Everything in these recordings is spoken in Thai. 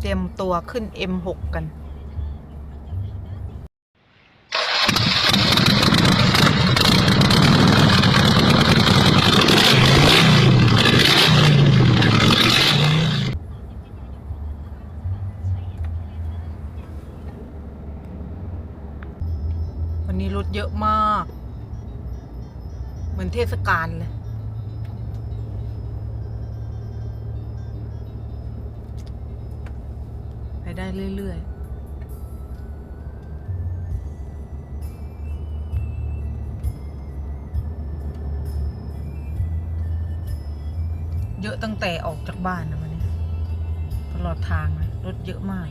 เตรียมตัวขึ้น M6 กันวันนี้รถเยอะมาก เหมือนเทศกาลเลย เรื่อยๆเยอะตั้งแต่ออกจากบ้านนะวันนี้ตลอดทางนะรถเยอะมาก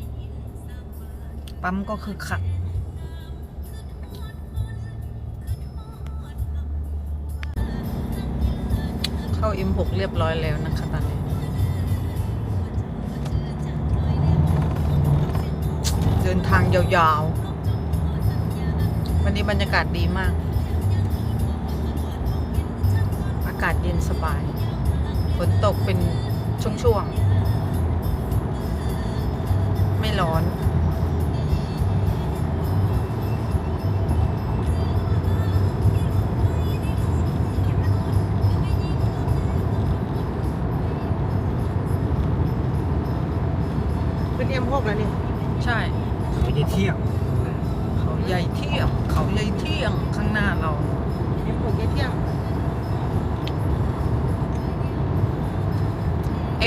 ปั๊มก็คือขัด เข้า M6 เรียบร้อยแล้วนะคะตอนนี้ ดินทางยาวๆ วันนี้บรรยากาศดีมาก อากาศเย็นสบาย ฝนตกเป็นช่วงๆ ไม่ร้อนเป็น ใหญ่เที่ยง เขาใหญ่เที่ยงข้างหน้าเราเอ็มหกเที่ยง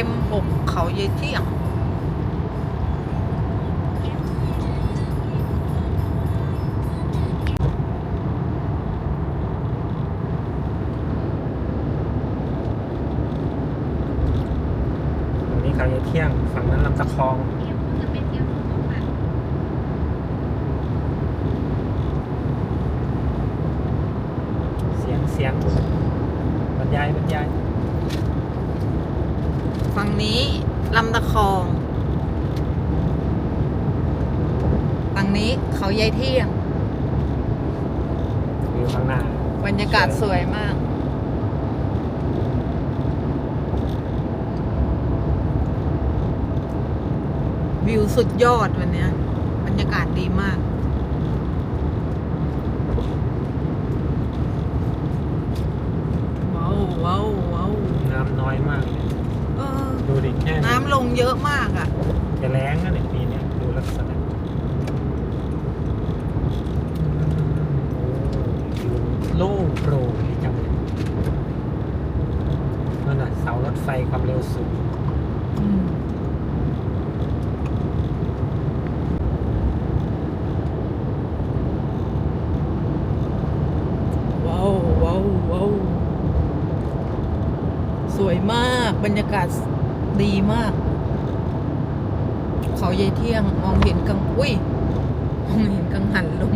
M6 เขาใหญ่เที่ยง ตรงนี้เขาจะเที่ยง ฝั่งนั้นลำตะคอง เสียงเสียงบรรยายบรรยาย ฝั่งนี้ลำตะคอง ฝั่งนี้เขาใหญ่เที่ยง วิวข้างหน้า บรรยากาศสวยมาก วิวสุดยอดวันเนี้ย บรรยากาศดีมาก ว้าวว้าวว้าวน้ำน้อยมากเลยเออดูดิแค่น้ำลงเยอะมากอะ จะแรงนะเนี่ยปีเนี้ยดูลักษณะโล่งโปร่งดีจังเลยนั่นน่ะเสารถไฟความเร็ว สูงอืมว้าวว้าวว้าวสวยมากบรรยากาศดีมาก เขาใยเที่ยงมองเห็นกังอุ้ยมองเห็นกังหันลม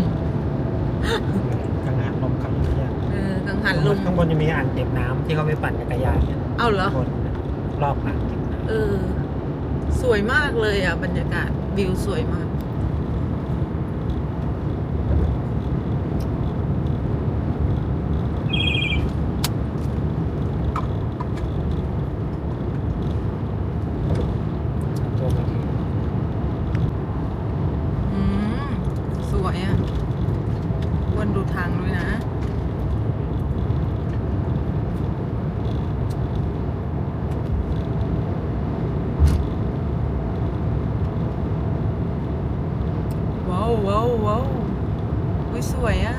กังหันลมขับเที่ยงเออกังหันลมข้างบนจะมีอ่างเก็บน้ำที่เขาไปปั่นจักรยานเนี่ยเอาเหรอบน รอบอ่างเก็บน้เออ สวยมากเลยอะ บรรยากาศวิวสวยมากำตัวมันคือ อืม สวยอะอ้วนดูทางด้วยนะ ว้าวว้าวว้าว อุ้ย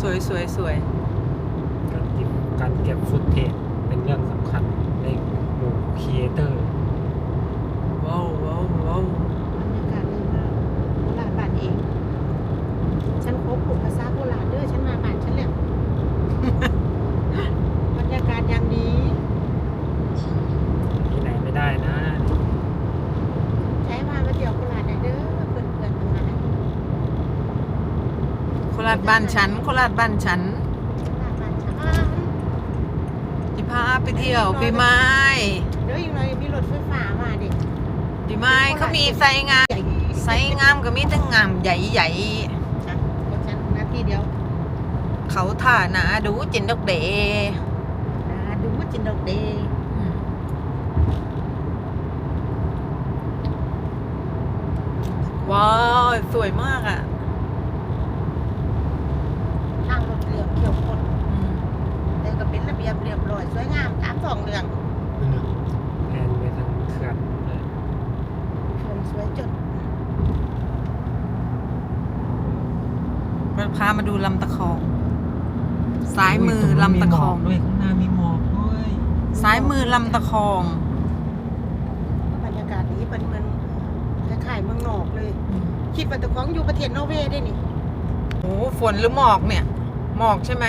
สวยสวยสวยการเก็บการเก็บฟุตเทจเป็นเรื่องสำคัญในหมู่ครีเอเตอร์ว้าวว้าวว้าวบรรยากาศดีมากโบราณบ้านเอง ฉันคบผูกภาษาโบราณด้วยฉันมาบ้านฉันแหละ บรรยากาศอย่างดีที่ไหนไม่ได้นะ ชบ้านฉัน โคราชบ้านฉันจิพาไปเที่ยวพี่ไม้เดี๋ยวอีกหน่อยมีรถไฟฟ้ามาดิพี่ไม้เขามีไซงามใหญ่ไซงามก็มีตั้งงามใหญ่ใหญ่จ้ะรถฉันนาทีเดียวๆเขาท่าหนาดูจินดอกเดนะดูว่าจินดอกเดย์อืมว้าว สวยมากอะ ทางรถเรียบเขียวคน อืม แต่ก็ เป็นระเบียบเรียบร้อยสวยงามตามสองเรื่องแอนไปทางเขื่อนเลยเขื่อนสวยจดมันพามาดูลำตะคอง ซ้ายมือลำตะคอง ด้วยข้างหน้ามีหมอกด้วยซ้ายมือลำตะคอง บรรยากาศดีเป็นเหมือนคล้ายๆเมืองนอกเลย คิดว่าแต่ของอยู่ประเทศนอร์เวย์ได้นี่โอ้ฝนหรือหมอกเนี่ย หมอกใช่ไหม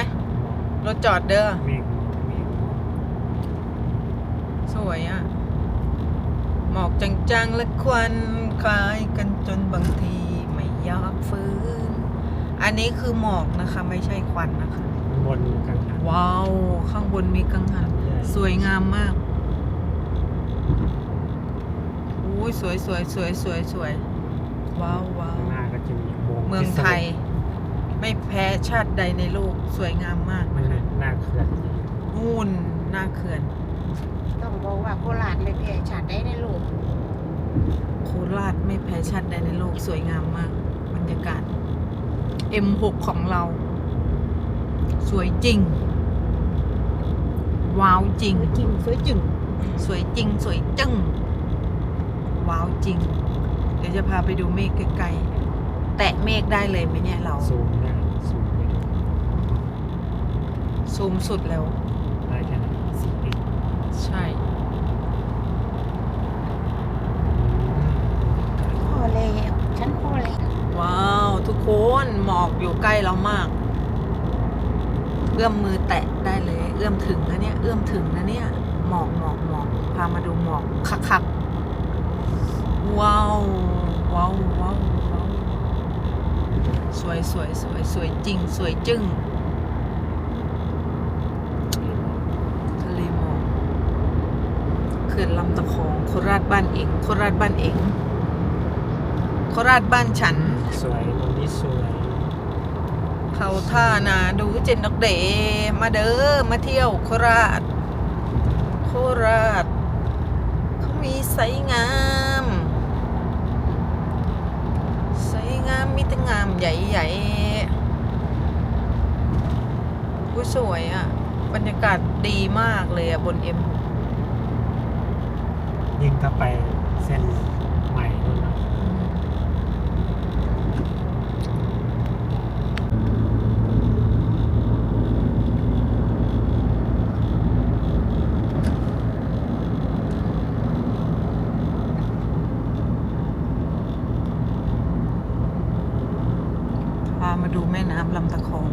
รถจอดเด้อเมฆเมฆ สวยอะ่ะ ห มอกจังๆและควันคล้ายกันจนบางทีไม่อยากฟื้น อันนี้คือหมอกนะคะไม่ใช่ควันนะคะ บนกลางหันว้าว ข้างบนมีกังหันสวยงามมากอุ้ยสวยสวยสวยสวยสวยว้าวว้าวข้างหน้าก็จะมีอุโมงค์เมืองไทย ไม่แพ้ชาติใดในโลกสวยงามมากมันนะคะหน้าเขื่อนนู่นหน้าเขื่อนต้อง บอกว่าโคราชไม่แพ้ชาติใดในโลกโคราชไม่แพ้ชาติใดในโลกสวยงามมาก บรรยากาศ M6 ของเรา สวยจริง ว้าวจริงสวยจริงสวยจึงสวยจริงสวยจึ้งว้าวจริง เดี๋ยวจะพาไปดูเมฆไกลๆแตะเมฆได้เลยไหมเนี่ยเรา ซูมได้ซูมไปดูซูมสุดแล้ว ได้แค่ไหนสิบเอ็ด ใช่ พอแล้วฉันพอแล้วว้าว ทุกคนหมอกอยู่ใกล้เรามาก เอื้อมมือแตะได้เลย เอื้อมถึงนะเนี่ย เอื้อมถึงนะเนี่ย หมอกหมอกหมอกพามาดูหมอกคักๆว้าว ว้าวว้าวว้าวสวยสวยสวยสวยจริง สวยจึ้งทะเลหมอกเขื่อนลำตะคองโคราชบ้านเองโคราชบ้านเองโคราชบ้านฉัน สวยตรงนี้สวย เขาท่านาดูเจนดอกเดมาเด้อมาเที่ยวโคราช โคราชเขามีไสงามไสงามมีแต่งามใหญ่ๆผู้สวยอะ บรรยากาศดีมากเลยอะ บนเอ็ม ยิ่งถ้าไปเส้นใหม่นู่นนะพามาดูแม่น้ำลำตะคอง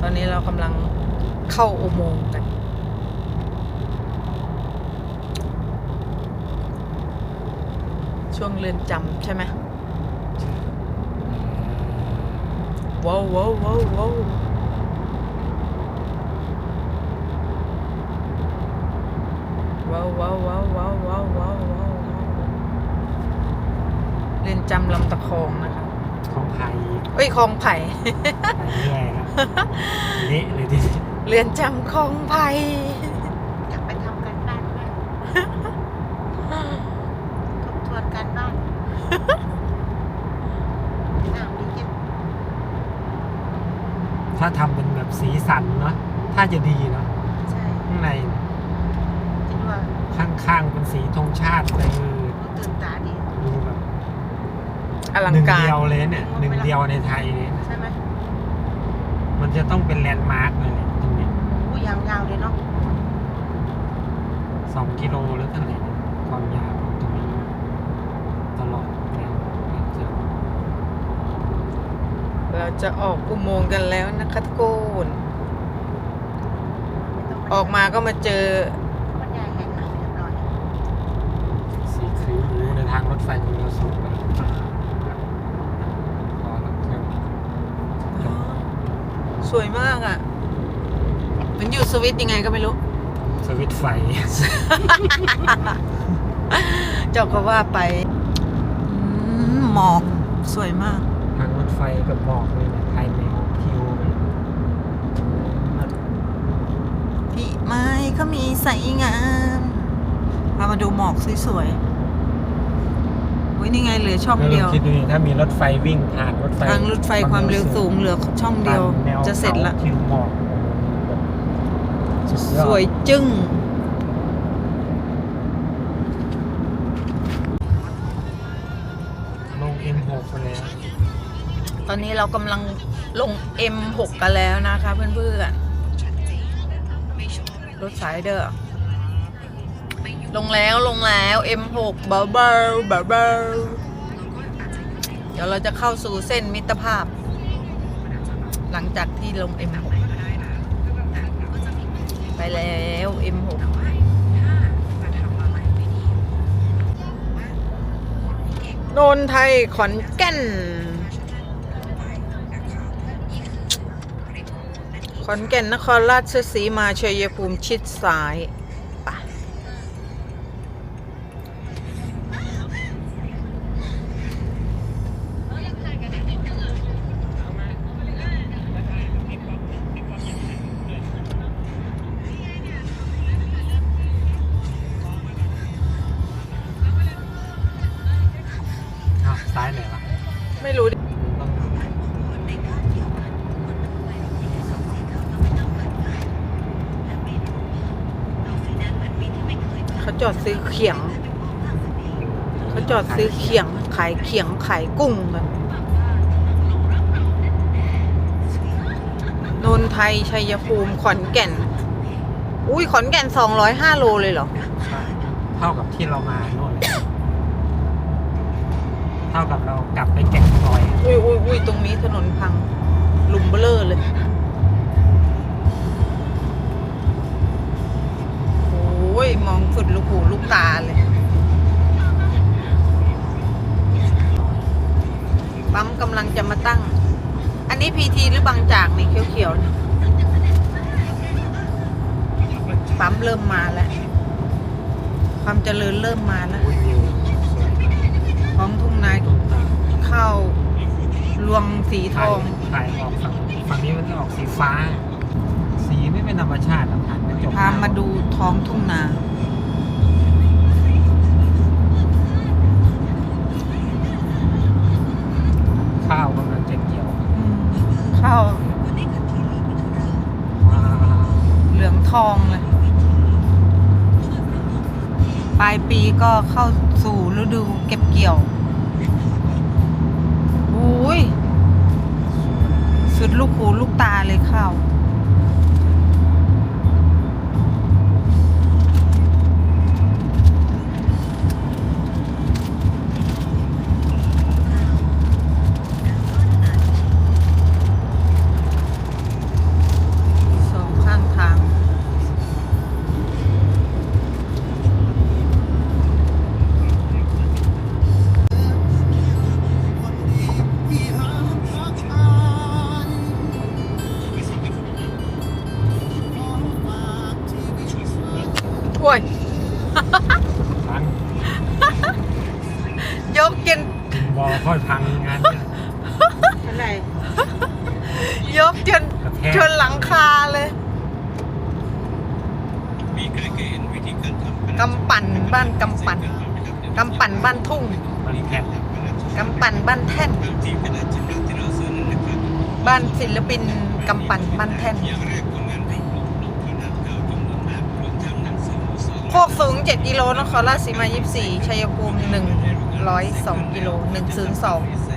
ตอนนี้เรากำลัง เข้าอุโมงค์กัน ช่วงเรือนจำใช่ไหมว้าวว้าวว้าวว้าวว้าวว้าวว้าวว้าวว้าวว้าวว้าวเรือนจำลำตะคองนะคะ ของไทยเอ้ยคลองไผ่ไปเรื่อยครับเละเลยทีเดียว เรือนจำคลองไผ่อยากไปทำการบ้านด้วยทบทวนการบ้านน้ำดีจังถ้าทำเป็นแบบสีสันเนาะถ้าจะดีเนาะใช่ข้างในคิดว่าข้างๆเป็นสีธงชาติเลยดูตื่นตาดีดูแบบอลัหงนึ่งการเดียวเลยเนี่ยหนึ่งเดียวในไทยเลยใช่ไหมมันจะต้องเป็นแลนด์มาร์กเลยเนี่ยตรงนี้อู้ ยางยาวเลยเนาะสองกิโลหรือเท่าไหร่เนี่ยความยาวของตรงนี้ตลอดแนวเจอเราจะออกอุโมงค์กันแล้วนะคะทุกคนไม่ต้องออกมาก็มาเจอบรรยายแห่งหนังเรียบร้อยสีคริ้วในทางรถถไฟความเร็วสูงแบบพอแล้วเครื่องสวยมากอะเหมื อนอยู่สวิตยังไงก็ไม่รู้ สวิตช์ไฟ เจ้าก็ว่าไปอืมหมอกสวยมาก ทางรถไฟกับหมอกเลยเนี่ยไทยแมวทิวมันพี่ไม้เขามีใสงามพามาดูหมอกสวยๆอุ้ยนี่ไงเหลือช่องแล้วเดีลยอว งคิดดูดิถ้ามีรถไฟวิ่งผ่านรถไฟทางรถไฟความเร็วสูงเหลือช่องเดียวตามแนจะเสร็จละขาทิวหมอกแบบ สุดยอดสวยจึ้งลง M6 ไปแล้ว ตอนนี้เรากำลังลง M6 กันแล้วนะคะเพื่อนๆรถสายเด้อลงแล้วลงแล้ว M6 เบาเบาเบาเบาเดี๋ยวเราจะเข้าสู่เส้นมิตรภาพ หลังจากที่ลง M6 ไปแล้ว M6 โนนไทยขอนแก่น ขอนแก่นนครราชสีมาชัยภูมิชิดซ้าย จอดซื้อเขียง เขาจอดซื้อเขียงขายเขียงขายกุ้งกันนนไทยชัยภูมิขอนแก่น อุ้ยขอนแก่นสองร้อยห้าโลเลยเหรอใช่เท่ากับที่เรามาโน่นเลยเท่ากับเรากลับไปแก่งคอย อุ้ยอุ้ยอุ้ยตรงนี้ถนนพังหลุมเบลอเลย นนี้พีทีหรือบางจากนี่เขียวๆนี่ปั๊มเริ่มมาแล้ว ความเจริญเริ่มมาแล้วอุ้ยวิวสวยท้องทุ่งนาตุ้มตามเข้าลวงสีทถ่ายองถ่ายออกฝั่งฝั่งนี้มันจะออกสีฟ้า สีไม่เป็นธรรมชาติอะผ่านกระจกพามาดูท้องทุ่งนา ปลายปีก็เข้าสู่ฤดูเก็บเกี่ยวอุ้ยสุดลูกหูลูกตาเลยข้าว พังยกกินบอค่อยพังงานเนี่ยอะไรยกจนกระแทกชนหลังคาเลยกำปั่นบ้านกำปั่นกำปั่นบ้านทุ่งมันแทกกำปั่นบ้านแท่นบ้านศิลปินกำปั่นบ้านแท่น โคกสูง 7 กิโลนครราชสีมา 24 ชัยภูมิ 102 กิโล 102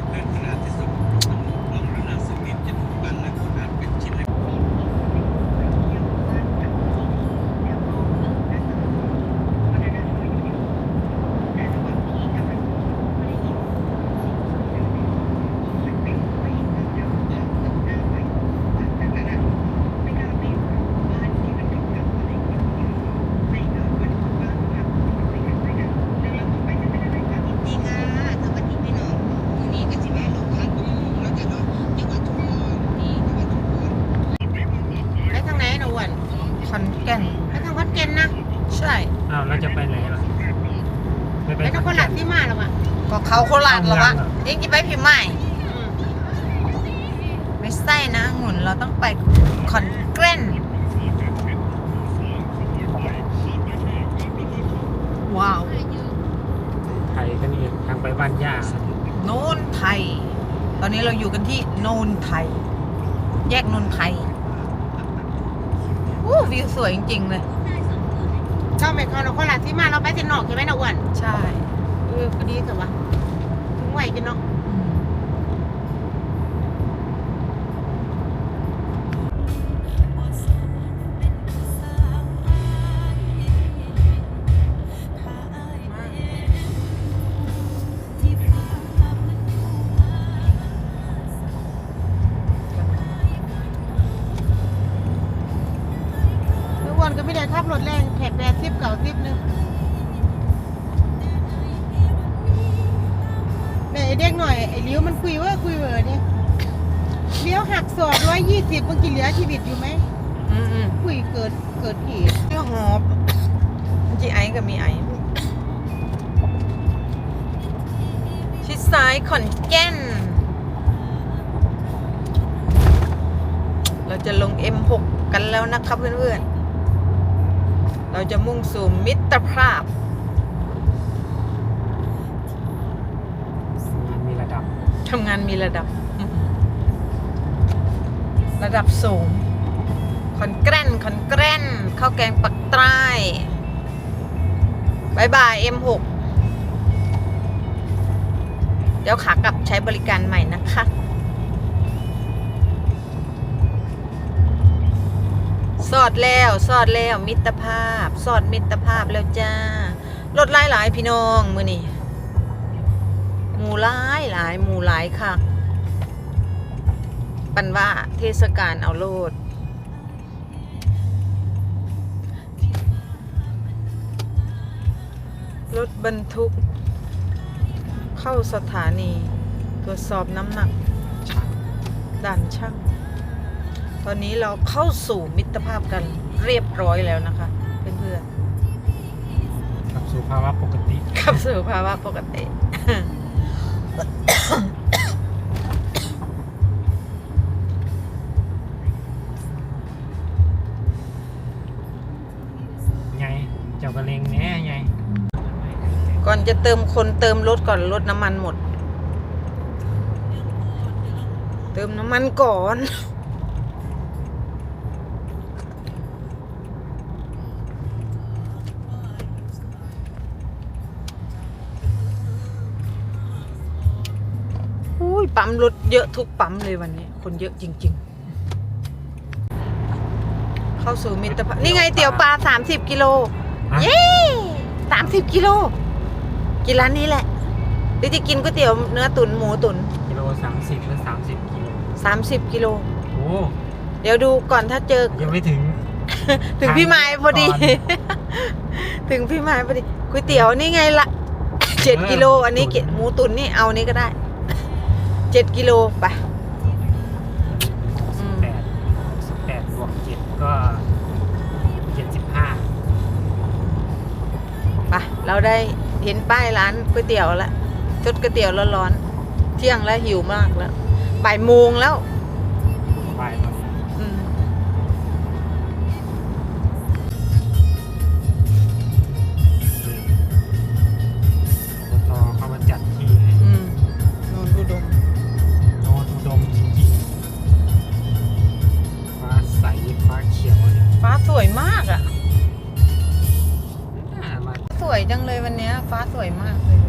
อ็งจะไปพิมพ์ใหม่อืมไม่ใช่นะหมุนเราต้องไปคอนเกรนว้าว ไทยก็นี่ทางไปบ้านย่าโนนไทย ตอนนี้เราอยู่กันที่โนนไทย แยกโนนไทยอู้วิวสวยจริง ๆ เลย เข้าไปเขาเราคนหลักที่มาเราไปเส้นนอกใช่ไหมนะอ้วนใช่ เออก็ดีแต่ว่าถึง ไหวกันเนาะ ร้อยยี่สิบมันกินเหลือชีวิตอยู่ไหมอืมอืมคุยเกิดเกิดเหตุชื่อหอบจีไอกับมีไอ ชิดซ้ายขอนแก่น เราจะลง M6 กันแล้วนะครับเพื่อนๆ เราจะมุ่งสู่มิตรภาพงานมีระดับ ทำงานมีระดับ ระดับสูงคอนแกรนคอนแกรนข้าวแกงปักใต้บายบาย M6 เดี๋ยวขากลับใช้บริการใหม่นะคะ สอดแล้วสอดแล้วมิตรภาพ สอดมิตรภาพแล้วจ้ารถหลายหลายพี่น้อง มือนี่หมูหลายหลายหมูหลายค่ะ ปันว่าเทศกาลเอาโลดรถบรรทุก เข้าสถานีตรวจสอบน้ำหนักด่านช่าง ตอนนี้เราเข้าสู่มิตรภาพกันเรียบร้อยแล้วนะคะ เพื่อนกลับสู่ภาวะปกติๆเข้าสู่ภาวะปกติากระเลงแน่ไงก่อนจะเติมคนเติมรถก่อนรถน้ำมันหมด เติมน้ำมันก่อน อุ้ยปั๊มรถเยอะทุกปั๊มเลยวันนี้ คนเยอะจริง ๆ เข้าสู่มิตรภาพนี่ไงเตี๋ยวปลาสามสิบกิโล เย้สามสิบกิโล กินร้านนี้แหละหรือจะกินก๋วยเตี๋ยวเนื้อตุ๋นหมูตุ๋นกิโลสามสิบหรือสามสิบกิโลสามสิบกิโล โอ้เดี๋ยวดูก่อนถ้าเจอ ยังไม่ถึง ถึงพี่ไม้พอดีก่อนถึงพี่ไม้พอดีก๋วยเตี๋ยวนี่ไงละเจ็ดเออกิโล อันนี้ตุ๋นเกหมูตุ๋นนี่เอานี้ก็ได้เจ็ดกิโลไป ปะเราได้เห็นป้ายร้านก๋วยเตี๋ยวแล้วชุดก๋วยเตี๋ยวร้อนๆเที่ยงแล้วหิวมากแล้วบ่ายโมงแล้ว สวยจังเลยวันนี้ฟ้าสวยมากเลย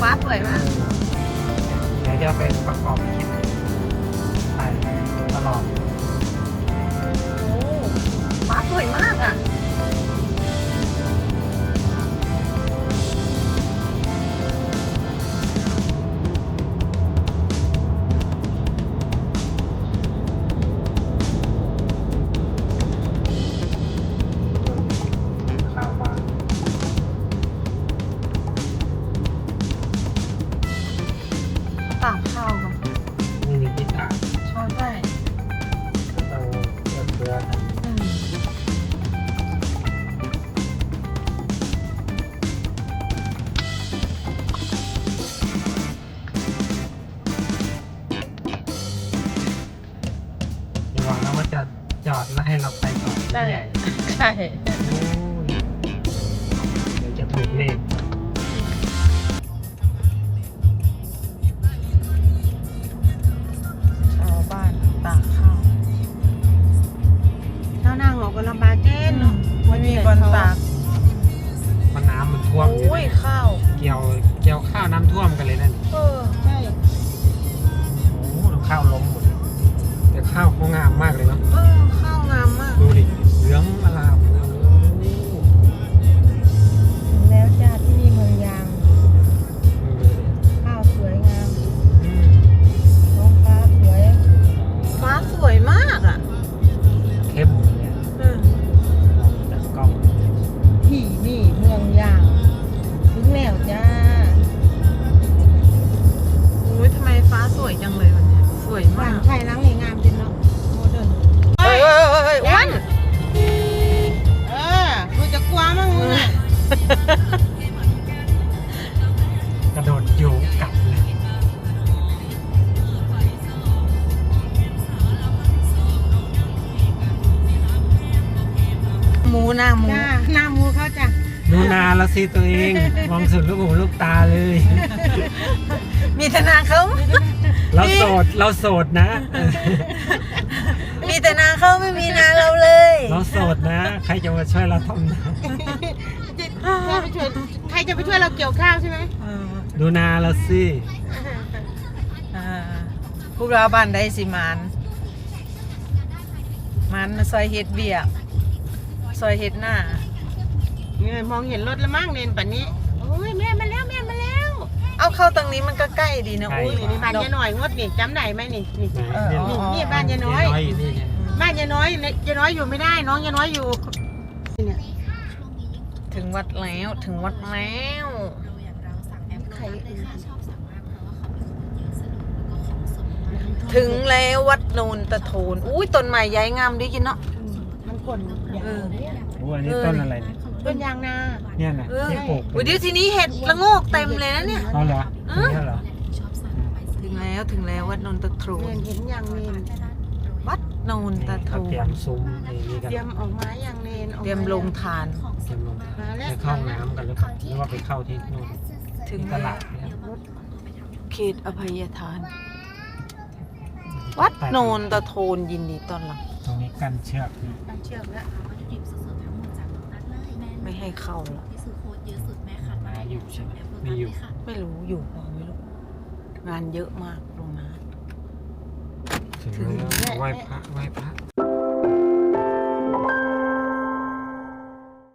ฟ้าสวยมากเดี๋ยวจะเป็นประกอบคิดไปตลอด ใช่ใช่ เราโสดนะเออมีแต่นาเขาไม่มีนาเราเลย เราโสดนะ ใครจะมาช่วยเราทำนาจะไปช่วยใครจะไปช่วยเราเกี่ยวข้าวใช่ไหมเออดูนาละสิอ่าพวกเราบ้านได้สิมานมันซอยเฮ็ดเบียกซอยเฮ็ดหน้าเนี่ยมองเห็นรถแล้วมั้งเนนป่านนี้โอ้ยแม่มาแล้วแม่มาแล้ว เอาเข้าตรงนี้มันก็ใกล้ดีนะอุ้ยนี่นี่บ้านยายน้อยงดนี่จำได้ไหมนี่นี่ไหนเออเนี่ยอ๋อนี่บ้านยายน้อย อยู่นี่ไงบ้านยายน้อยเนี่ยยายน้อยอยู่ไม่ได้น้องยายน้อยอยู่เนี่ยถึงวัดแล้วถึงวัดแล้วใครถึงแล้ววัดโนนตะโทนอุ้ยต้นไม้ใหญ่งามดีกินเนาะมัน กลนอย่างเออเนี่ยโอ้อันนี้ต้นอะไรเนี่ยต้นยางนา เนี่ยนะเออ ที่ปลูกอุ้ยเดี๋ยวทีนี้เห็ดละโงกเต็มเลยนะเนี่ย เอาเหรอเอตรงอนี้เหรอ Ừ. ถึงแล้วถึงแล้ววัดโนนตะโทเนนนเห็นยางเนนวัดโนนนี่ตะโทเขานเตรียมซุ้มนี่นี่กันเตรียมออกไม้ยางเนนออกเตรียมลงทานเตรียมลงมาแล้วไปเข้าน้ำกันหรือเปล่าหรือว่าไปเข้าที่นู่นถึง ที่ตลาดเนี่ยเขตอภัยทาน วัดโนนตะโทนยินดีต้อนรับ ตรงนี้กันเชือกนี่มันเชือกแล้วไม่ให้เข้าหรอกมาอยู่ใช่ไหมไม่อยู่ไม่รู้อยู่เปล่าไม่รู้งานเยอะมากโรงงาน ถึงแล้วไหว้พระไหว้พระ